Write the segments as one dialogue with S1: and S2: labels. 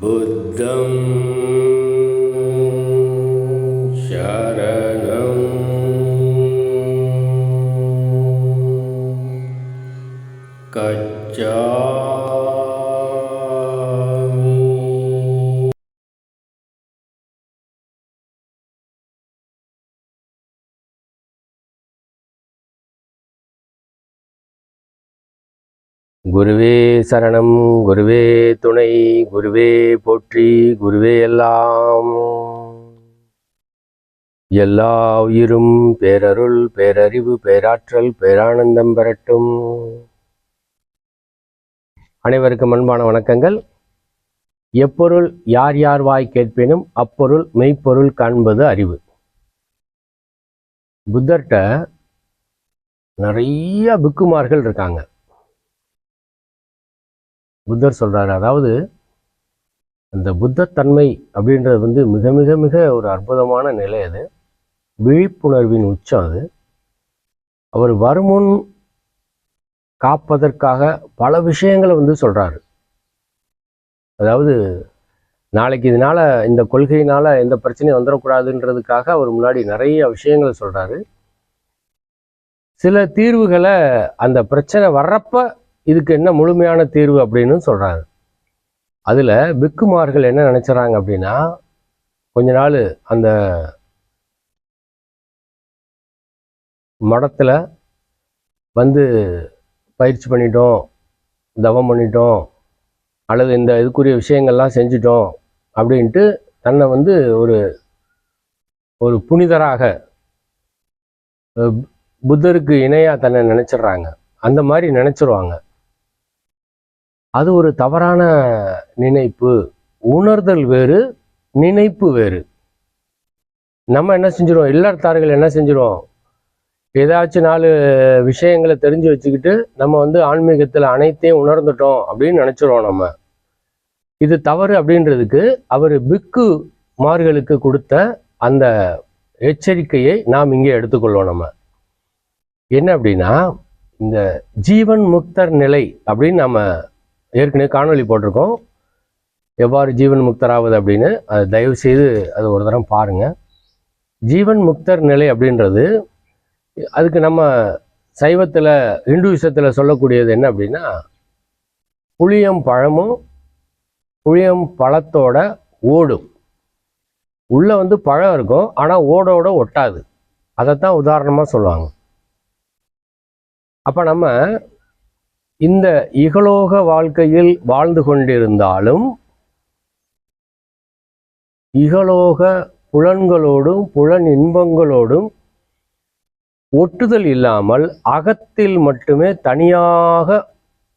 S1: बुद्धं குருவே சரணம் குருவே துணை குருவே போற்றி குருவே எல்லாம். எல்லா உயிரும் பேரருள் பேரறிவு பேராற்றல் பேரானந்தம் பெறட்டும். அனைவருக்கும் அன்பான வணக்கங்கள். எப்பொருள் யார் யார் வாய் கேட்பினும் அப்பொருள் மெய்ப்பொருள் காண்பது அறிவு. புத்தர்கிட்ட நிறைய புக்குமார்கள் இருக்காங்க. புத்தர் சொல்றாரு. அதாவது அந்த புத்தத்தன்மை அப்படின்றது வந்து மிக மிக மிக ஒரு அற்புதமான நிலை அது. விழிப்புணர்வின் உச்சம் அது. அவர் வருமுன் காப்பதற்காக பல விஷயங்களை வந்து சொல்றாரு. அதாவது நாளைக்கு இதனால இந்த கொள்கையினால எந்த பிரச்சனையும் வந்துடக்கூடாதுன்றதுக்காக அவர் முன்னாடி நிறைய விஷயங்களை சொல்றாரு. சில தீர்வுகளை அந்த பிரச்சனை வர்றப்ப இதுக்கு என்ன முழுமையான தீர்வு அப்படின்னு சொல்கிறாங்க அதில் பிக்குமார்கள் என்ன நினைச்சுறாங்க அப்படின்னா கொஞ்ச நாள் அந்த மடத்தில் வந்து பயிற்சி பண்ணிட்டோம் தவம் பண்ணிட்டோம் அல்லது இந்த இதுக்குரிய விஷயங்கள்லாம் செஞ்சிட்டோம் அப்படின்ட்டு தன்னை வந்து ஒரு ஒரு புனிதராக புத்தருக்கு இணையாக தன்னை நினச்சிட்றாங்க. அந்த மாதிரி நினச்சிருவாங்க. அது ஒரு தவறான நினைப்பு. உணர்தல் வேறு நினைப்பு வேறு. நம்ம என்ன செஞ்சிடும் இல்லத்தார்கள் என்ன செஞ்சிடும் ஏதாச்சும் நாலு விஷயங்களை தெரிஞ்சு வச்சுக்கிட்டு நம்ம வந்து ஆன்மீகத்தில் அனைத்தையும் உணர்ந்துட்டோம் அப்படின்னு நினச்சிடுவோம் நம்ம. இது தவறு அப்படின்றதுக்கு அவர் பிக்கு மார்களுக்கு கொடுத்த அந்த எச்சரிக்கையை நாம் இங்கே எடுத்துக்கொள்வோம் நம்ம. என்ன அப்படின்னா இந்த ஜீவன் முக்தர் நிலை அப்படின்னு நம்ம ஏற்கனவே காணொளி போட்டிருக்கோம். எவ்வாறு ஜீவன் முக்தராவது அப்படின்னு அதை தயவு செய்து அது ஒரு தரம் பாருங்கள் ஜீவன் முக்தர் நிலை அப்படின்றது அதுக்கு நம்ம சைவத்தில் இந்துவிசத்தில் சொல்லக்கூடியது என்ன அப்படின்னா புளியம் பழமும் புளியம் பழத்தோட ஓடும். உள்ளே வந்து பழம் இருக்கும் ஆனால் ஓடோட ஒட்டாது. அதைத்தான் உதாரணமாக சொல்லுவாங்க. அப்போ நம்ம இந்த இகலோக வாழ்க்கையில் வாழ்ந்து கொண்டிருந்தாலும் இகலோக புலன்களோடும் புலன் இன்பங்களோடும் ஒட்டுதல் இல்லாமல் அகத்தில் மட்டுமே தனியாக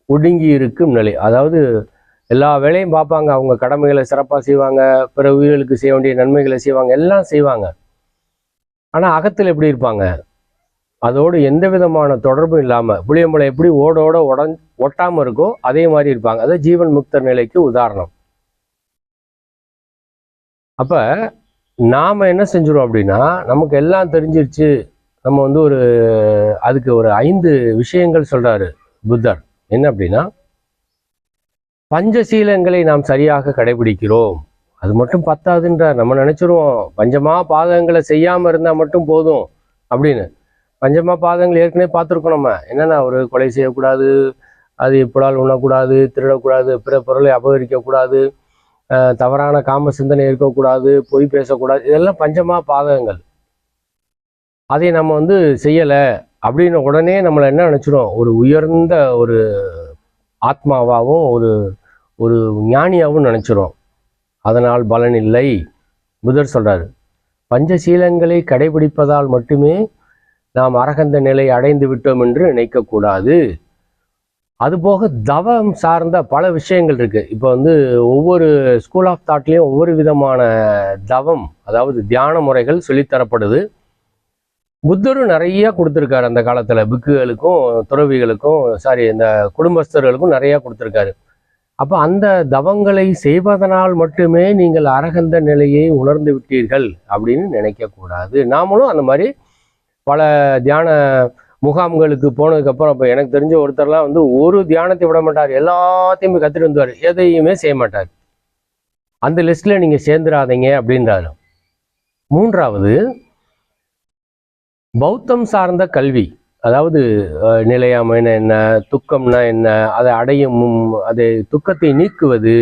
S1: ஒடுங்கி இருக்கும் நிலை. அதாவது எல்லா வேலையும் பார்ப்பாங்க. அவங்க கடமைகளை சிறப்பாக செய்வாங்க. பிற உயிர்களுக்கு செய்ய வேண்டிய நன்மைகளை செய்வாங்க. எல்லாம் செய்வாங்க. ஆனால் அகத்தில் எப்படி இருப்பாங்க? அதோடு எந்த விதமான தொடர்பும் இல்லாமல் புளியம்பளை எப்படி ஓடோட உடஞ் ஒட்டாமல் இருக்கோ அதே மாதிரி இருப்பாங்க. அது ஜீவன் முக்தர் நிலைக்கு உதாரணம். அப்போ நாம் என்ன செஞ்சிடும் அப்படின்னா நமக்கு எல்லாம் தெரிஞ்சிருச்சு. நம்ம வந்து ஒரு அதுக்கு ஒரு ஐந்து விஷயங்கள் சொல்கிறாரு புத்தர். என்ன அப்படின்னா பஞ்சசீலங்களை நாம் சரியாக கடைபிடிக்கிறோம். அது மட்டும் பத்தாதுன்றார். நம்ம நினச்சிருவோம் பஞ்சமா பாதகங்களை செய்யாமல் இருந்தால் மட்டும் போதும் அப்படின்னு. பஞ்சமா பாதங்கள் ஏற்கனவே பார்த்துருக்கோம் நம்ம. என்னென்ன ஒரு கொலை செய்யக்கூடாது அது இப்படால் உண்ணக்கூடாது திருடக்கூடாது பிற பொருளை அபகரிக்கக்கூடாது தவறான காம சிந்தனை இருக்கக்கூடாது பொய் பேசக்கூடாது இதெல்லாம் பஞ்சமா பாதகங்கள். அதை நம்ம வந்து செய்யலை அப்படின்னு உடனே நம்மளை என்ன நினச்சிடும் ஒரு உயர்ந்த ஒரு ஆத்மாவாகவும் ஒரு ஒரு ஞானியாகவும் நினச்சிரும். அதனால் பலன் இல்லை. புதர் சொல்கிறார் பஞ்சசீலங்களை கடைபிடிப்பதால் மட்டுமே நாம் அரகந்த நிலை அடைந்து விட்டோம் என்று நினைக்கக்கூடாது. அதுபோக தவம் சார்ந்த பல விஷயங்கள் இருக்கு. இப்போ வந்து ஒவ்வொரு ஸ்கூல் ஆஃப் தாட்லேயும் ஒவ்வொரு விதமான தவம் அதாவது தியான முறைகள் சொல்லித்தரப்படுது புத்தரும் நிறைய கொடுத்துருக்காரு அந்த காலத்தில். பிக்குகளுக்கும் துறவிகளுக்கும் சாரி இந்த குடும்பஸ்தர்களுக்கும் நிறைய கொடுத்துருக்காரு. அப்போ அந்த தவங்களை செய்வதனால் மட்டுமே நீங்கள் அரகந்த நிலையை உணர்ந்து விட்டீர்கள் அப்படின்னு நினைக்கக்கூடாது. நாமளும் அந்த மாதிரி பல தியான முகாம்களுக்கு போனதுக்கப்புறம் இப்போ எனக்கு தெரிஞ்ச ஒருத்தர்லாம் வந்து ஒரு தியானத்தை விட மாட்டார். எல்லாத்தையுமே கற்றுட்டு வந்துவார் எதையுமே செய்ய மாட்டார். அந்த லிஸ்ட்ல நீங்க சேர்ந்துடாதீங்க அப்படின்றாரு. மூன்றாவது பௌத்தம் சார்ந்த கல்வி. அதாவது அஹ், நிலையாமைன்னா என்ன துக்கம்னா என்ன அதை அடையும் அதை துக்கத்தை நீக்குவது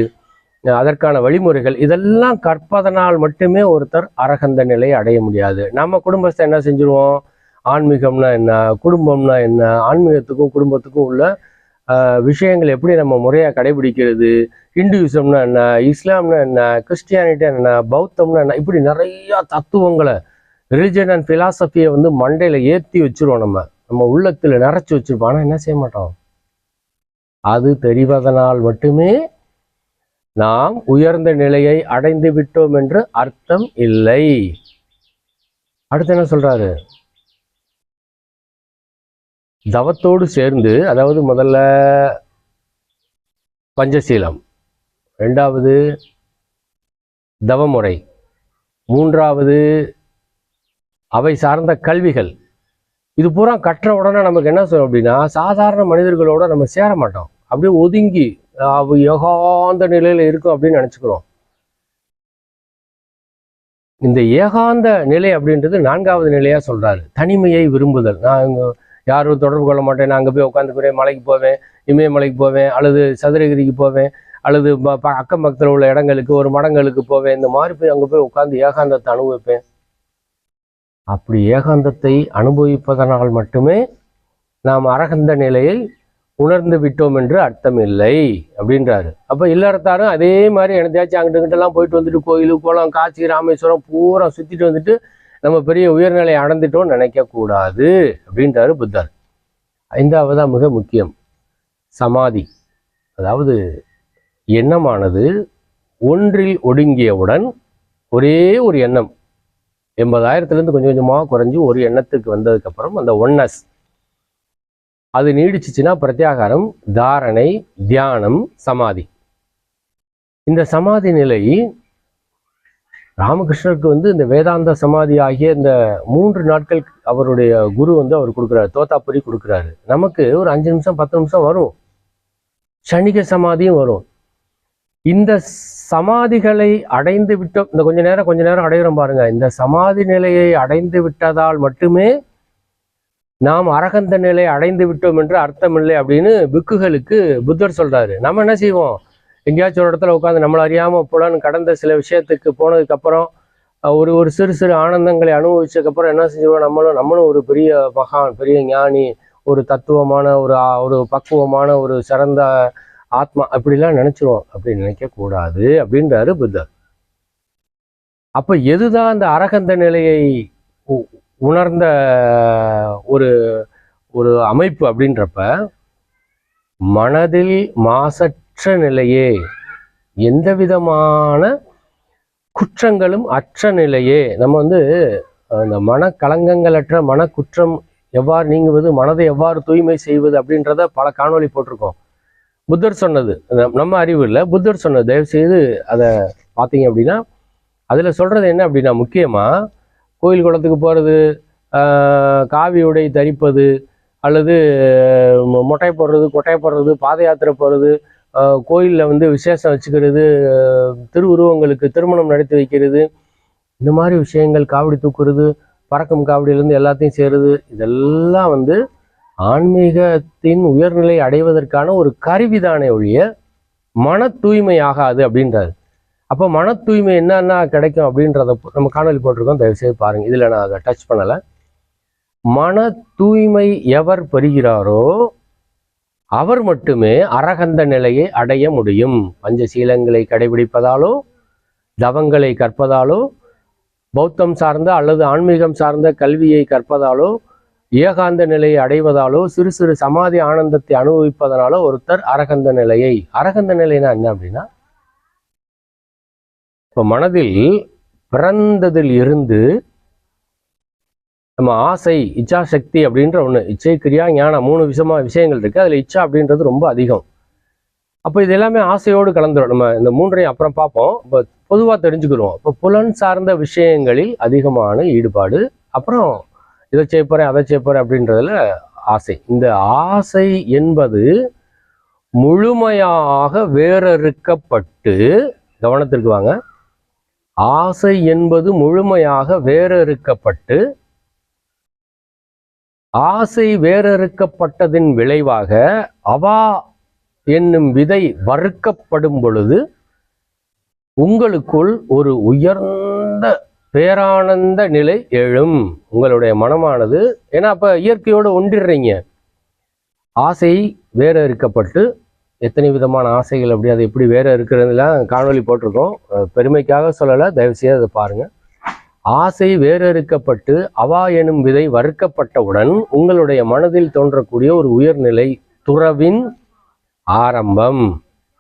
S1: அதற்கான வழிமுறைகள் இதெல்லாம் கற்பதனால் மட்டுமே ஒருத்தர் அரகந்த நிலையை அடைய முடியாது. நம்ம குடும்பத்தை என்ன செஞ்சுருவோம்? ஆன்மீகம்னா என்ன குடும்பம்னா என்ன ஆன்மீகத்துக்கும் குடும்பத்துக்கும் உள்ள விஷயங்கள் எப்படி நம்ம முறையாக கடைபிடிக்கிறது ஹிந்துயிசம்னா என்ன இஸ்லாம்னா என்ன கிறிஸ்டியானிட்டி என்ன பௌத்தம்னா என்ன இப்படி நிறையா தத்துவங்களை ரிலிஜன் அண்ட் ஃபிலாசபியை வந்து மண்டையில் ஏற்றி வச்சிருவோம் நம்ம. நம்ம உள்ளத்தில் நிறைச்சி வச்சுருப்போம். ஆனால் என்ன செய்ய மாட்டோம்? அது தெரிவதனால் மட்டுமே நாம் உயர்ந்த நிலையை அடைந்து விட்டோம் என்று அர்த்தம் இல்லை. அடுத்து என்ன சொல்றாரு? தவத்தோடு சேர்ந்து அதாவது முதல்ல பஞ்சசீலம் ரெண்டாவது தவமுறை மூன்றாவது அவை சார்ந்த கல்விகள். இது பூரா கற்ற உடனே நமக்கு என்ன சொல்லும் அப்படின்னா சாதாரண மனிதர்களோட நம்ம சேர மாட்டோம். அப்படியே ஒதுங்கி அவ ஏகாந்த நிலையில இருக்கும் அப்படின்னு நினச்சிக்கிறோம். இந்த ஏகாந்த நிலை அப்படின்றது நான்காவது நிலையா சொல்றாரு. தனிமையை விரும்புதல். நான் யாரும் தொடர்பு கொள்ள மாட்டேன். நான் அங்கே போய் உட்காந்துக்கிறேன் மலைக்கு போவேன். இமயமலைக்கு போவேன். அல்லது சதுரகிரிக்கு போவேன். அல்லது ப- அக்கம் பக்கத்தில் உள்ள இடங்களுக்கு ஒரு மடங்களுக்கு போவேன். இந்த மாதிரி போய் அங்கே போய் உட்காந்து ஏகாந்தத்தை அனுபவிப்பேன். அப்படி ஏகாந்தத்தை அனுபவிப்பதனால் மட்டுமே நாம் அரகந்த நிலையை உணர்ந்து விட்டோம் என்று அர்த்தம் இல்லை அப்படின்றாரு. அப்போ இல்லறத்தாரும் அதே மாதிரி எனத்தாச்சும் அங்கிட்டு இங்கிட்டெல்லாம் போயிட்டு வந்துட்டு கோயில் குளம் காசி ராமேஸ்வரம் பூரா சுற்றிட்டு வந்துட்டு நம்ம பெரிய உயர்நிலை அடைந்துட்டோம்னு நினைக்கக்கூடாது அப்படின்றாரு புத்தர். ஐந்தாவதா மிக முக்கியம். சமாதி. அதாவது எண்ணமானது ஒன்றில் ஒடுங்கியவுடன் ஒரே ஒரு எண்ணம். எண்பதாயிரத்துலேருந்து கொஞ்சம் கொஞ்சமாக குறைஞ்சி ஒரு எண்ணத்துக்கு வந்ததுக்கப்புறம் அந்த ஒன்னஸ். அது நீடிச்சுச்சுன்னா பிரத்யாகாரம் தாரணை தியானம் சமாதி. இந்த சமாதி நிலை ராமகிருஷ்ணருக்கு வந்து இந்த வேதாந்த சமாதி ஆகிய இந்த மூன்று நாட்கள் அவருடைய குரு வந்து அவர் கொடுக்குறாரு தோத்தாப்புரி கொடுக்குறாரு. நமக்கு ஒரு அஞ்சு நிமிஷம் பத்து நிமிஷம் வரும். சனிக சமாதியும் வரும். இந்த சமாதிகளை அடைந்து விட்டோம். இந்த கொஞ்ச நேரம் கொஞ்ச நேரம் அடைகிறோம் பாருங்க. இந்த சமாதி நிலையை அடைந்து விட்டதால் மட்டுமே நாம் அரகந்த நிலை அடைந்து விட்டோம் என்று அர்த்தமில்லை அப்படின்னு பிக்குகளுக்கு புத்தர் சொல்றாரு. நம்ம என்ன செய்வோம்? எங்கேயாச்சும் ஒரு இடத்துல உட்காந்து நம்மளை அறியாம புலன் கடந்த சில விஷயத்துக்கு போனதுக்கு அப்புறம் ஒரு ஒரு சிறு சிறு ஆனந்தங்களை அனுபவிச்சதுக்கு அப்புறம் என்ன செஞ்சிருவோம்? நம்மளும் நம்மளும் ஒரு பெரிய மகான் பெரிய ஞானி ஒரு தத்துவமான ஒரு ஒரு பக்குவமான ஒரு சிறந்த ஆத்மா அப்படிலாம் நினச்சிருவோம். அப்படின்னு நினைக்க கூடாது அப்படின்றாரு புத்தர். அப்ப எதுதான் அந்த அரகந்த நிலையை உ- உணர்ந்த ஒரு ஒரு அமைப்பு அப்படின்றப்ப மனதில் மாசற்ற அற்ற நிலையே எந்த விதமான குற்றங்களும் அற்ற நிலையே நம்ம வந்து அந்த மனக்கலங்கங்களற்ற மனக்குற்றம் எவ்வாறு நீங்குவது மனதை எவ்வாறு தூய்மை செய்வது அப்படின்றத பல காணொளி போட்டிருக்கோம். புத்தர் சொன்னது நம்ம- அறிவு இல்லை. புத்தர் சொன்னது தயவு செய்து அதை பார்த்தீங்க அப்படின்னா அதில் சொல்றது என்ன அப்படின்னா முக்கியமாக கோயில் குளத்துக்கு போகிறது காவி உடை தரிப்பது அல்லது மொட்டை போடுறது கொட்டை போடுறது பாத யாத்திரை போகிறது கோயிலில் வந்து விசேஷம் வச்சுக்கிறது திருவுருவங்களுக்கு திருமணம் நடத்தி வைக்கிறது இந்த மாதிரி விஷயங்கள் காவடி தூக்குறது பறக்கும் காவடியிலேருந்து எல்லாத்தையும் செய்கிறது இதெல்லாம் வந்து ஆன்மீகத்தின் உயர்நிலை அடைவதற்கான ஒரு கருவிதானே ஒழிய மன தூய்மை ஆகாது அப்படின்றாரு. அப்போ மன தூய்மை என்னென்ன கிடைக்கும் அப்படின்றத நம்ம காணொலி போட்டிருக்கோம். தயவுசெய்து பாருங்கள் இதில் நான் அதை டச் பண்ணலை. மன தூய்மை எவர் பெறுகிறாரோ அவர் மட்டுமே அரகந்த நிலையை அடைய முடியும். பஞ்சசீலங்களை கடைபிடிப்பதாலோ தவங்களை கற்பதாலோ பௌத்தம் சார்ந்த அல்லது ஆன்மீகம் சார்ந்த கல்வியை கற்பதாலோ ஏகாந்த நிலையை அடைவதாலோ சிறு சிறு சமாதி ஆனந்தத்தை அனுபவிப்பதனாலோ ஒருத்தர் அரகந்த நிலையை. அரகந்த நிலைனா என்ன அப்படின்னா இப்போ மனதில் பிறந்ததில் இருந்து நம்ம ஆசை இச்சா சக்தி அப்படின்ற ஒன்று இச்சை கிரியா ஞானம் மூணு விஷயமா விஷயங்கள் இருக்கு. அதில் இச்சா அப்படின்றது ரொம்ப அதிகம். அப்போ இது எல்லாமே ஆசையோடு கலந்துரும். நம்ம இந்த மூன்றையும் அப்புறம் பார்ப்போம். இப்போ பொதுவாக தெரிஞ்சுக்கிறோம் இப்போ புலன் சார்ந்த விஷயங்களில் அதிகமான ஈடுபாடு அப்புறம் இதை செய்ய போகிறேன் அதை செய்ய போகிறேன் அப்படின்றதுல ஆசை. இந்த ஆசை என்பது முழுமையாக வேறறுக்கப்பட்டு கவனத்திற்கு வாங்க. ஆசை என்பது முழுமையாக வேறறுக்கப்பட்டு ஆசை வேறறுக்கப்பட்டதின் விளைவாக அவா என்னும் விதை வறுக்கப்படும் பொழுது உங்களுக்குள் ஒரு உயர்ந்த பேரானந்த நிலை எழும். உங்களுடைய மனமானது ஏன்னா அப்போ இயற்கையோடு ஒன்றிடுறீங்க ஆசை வேற இருக்கப்பட்டு எத்தனை விதமான ஆசைகள் அப்படி அது எப்படி வேற இருக்கிறதுலாம் காணொலி போட்டிருக்கோம் பெருமைக்காக சொல்லலை தயவுசெய்து அதை பாருங்கள் ஆசை வேறறுக்கப்பட்டு அவா எனும் விதை வறுக்கப்பட்டவுடன் உங்களுடைய மனதில் தோன்றக்கூடிய ஒரு உயர்நிலை துறவின் ஆரம்பம்.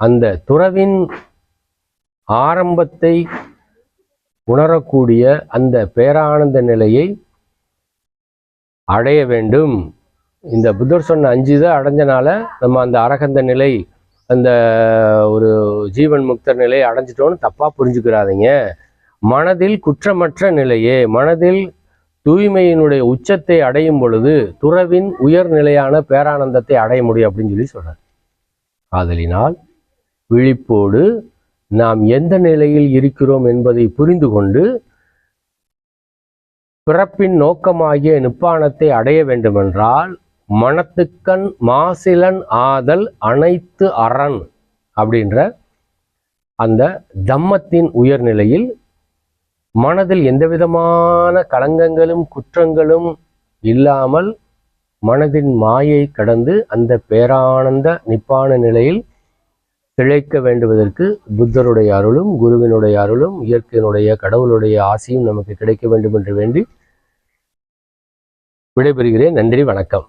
S1: அந்த துறவின் ஆரம்பத்தை உணரக்கூடிய அந்த பேரானந்த நிலையை அடைய வேண்டும். இந்த புத்தர் சொன்ன அஞ்சு இதை அடைஞ்சனால நம்ம அந்த அரகந்த நிலை அந்த ஒரு ஜீவன் முக்தர் நிலையை அடைஞ்சிட்டோன்னு தப்பாக புரிஞ்சுக்கிறாதீங்க. மனதில் குற்றமற்ற நிலையே மனதில் தூய்மையினுடைய உச்சத்தை அடையும் பொழுது துறவின் உயர்நிலையான பேரானந்தத்தை அடைய முடியும் அப்படின்னு சொல்லி சொல்றார். ஆதலினால் விழிப்போடு நாம் எந்த நிலையில் இருக்கிறோம் என்பதை புரிந்து கொண்டு பிறப்பின் நோக்கமாகிய நிப்பாணத்தை அடைய வேண்டுமென்றால் மனத்துக்கண் மாசிலன் ஆதல் அனைத்து அரண் அப்படின்ற அந்த தம்மத்தின் உயர்நிலையில் மனதில் எந்தவிதமான களங்கங்களும் குற்றங்களும் இல்லாமல் மனதின் மாயை கடந்து அந்த பேரானந்த நிப்பான நிலையில் திளைக்க வேண்டுவதற்கு புத்தருடைய அருளும் குருவினுடைய அருளும் இயற்கையினுடைய கடவுளுடைய ஆசையும் நமக்கு கிடைக்க வேண்டும் என்று வேண்டி விடைபெறுகிறேன். நன்றி வணக்கம்.